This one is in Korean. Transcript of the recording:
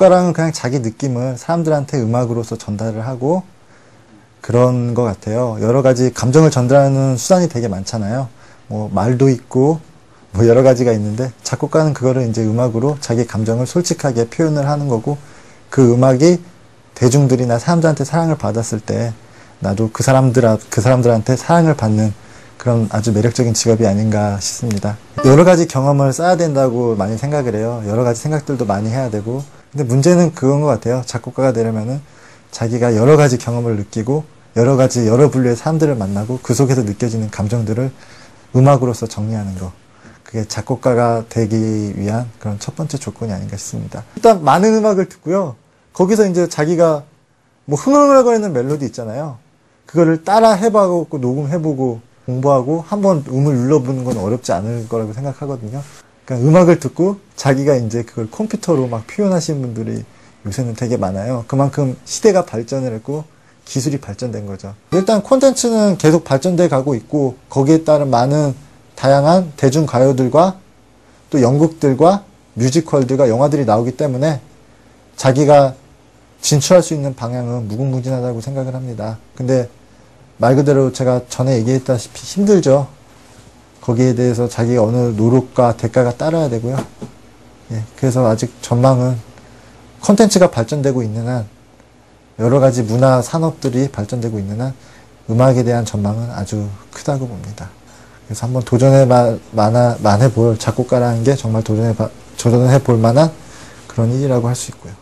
작곡가랑은 그냥 자기 느낌을 사람들한테 음악으로서 전달을 하고 그런 것 같아요. 여러 가지 감정을 전달하는 수단이 되게 많잖아요. 뭐 말도 있고 뭐 여러 가지가 있는데 작곡가는 그거를 이제 음악으로 자기 감정을 솔직하게 표현을 하는 거고 그 음악이 대중들이나 사람들한테 사랑을 받았을 때 나도 그 사람들 그 사람들한테 사랑을 받는 그런 아주 매력적인 직업이 아닌가 싶습니다. 여러 가지 경험을 쌓아야 된다고 많이 생각을 해요. 여러 가지 생각들도 많이 해야 되고. 근데 문제는 그건 것 같아요. 작곡가가 되려면은 자기가 여러 가지 경험을 느끼고 여러 가지 여러 분류의 사람들을 만나고 그 속에서 느껴지는 감정들을 음악으로서 정리하는 거. 그게 작곡가가 되기 위한 그런 첫 번째 조건이 아닌가 싶습니다. 일단 많은 음악을 듣고요. 거기서 이제 자기가 뭐 흥얼흥얼거리는 멜로디 있잖아요. 그거를 따라 해보고 녹음해보고 공부하고 한번 음을 눌러보는 건 어렵지 않을 거라고 생각하거든요. 그러니까 음악을 듣고 자기가 이제 그걸 컴퓨터로 막 표현하시는 분들이 요새는 되게 많아요. 그만큼 시대가 발전을 했고 기술이 발전된 거죠. 일단 콘텐츠는 계속 발전돼 가고 있고 거기에 따른 많은 다양한 대중 가요들과 또 연극들과 뮤지컬들과 영화들이 나오기 때문에 자기가 진출할 수 있는 방향은 무궁무진하다고 생각을 합니다. 근데 말 그대로 제가 전에 얘기했다시피 힘들죠. 거기에 대해서 자기가 어느 노력과 대가가 따라야 되고요. 예, 그래서 아직 전망은 컨텐츠가 발전되고 있는 한 여러 가지 문화 산업들이 발전되고 있는 한 음악에 대한 전망은 아주 크다고 봅니다. 그래서 한번 도전해 만해 볼 작곡가라는 게 정말 도전해 도전해 볼 만한 그런 일이라고 할 수 있고요.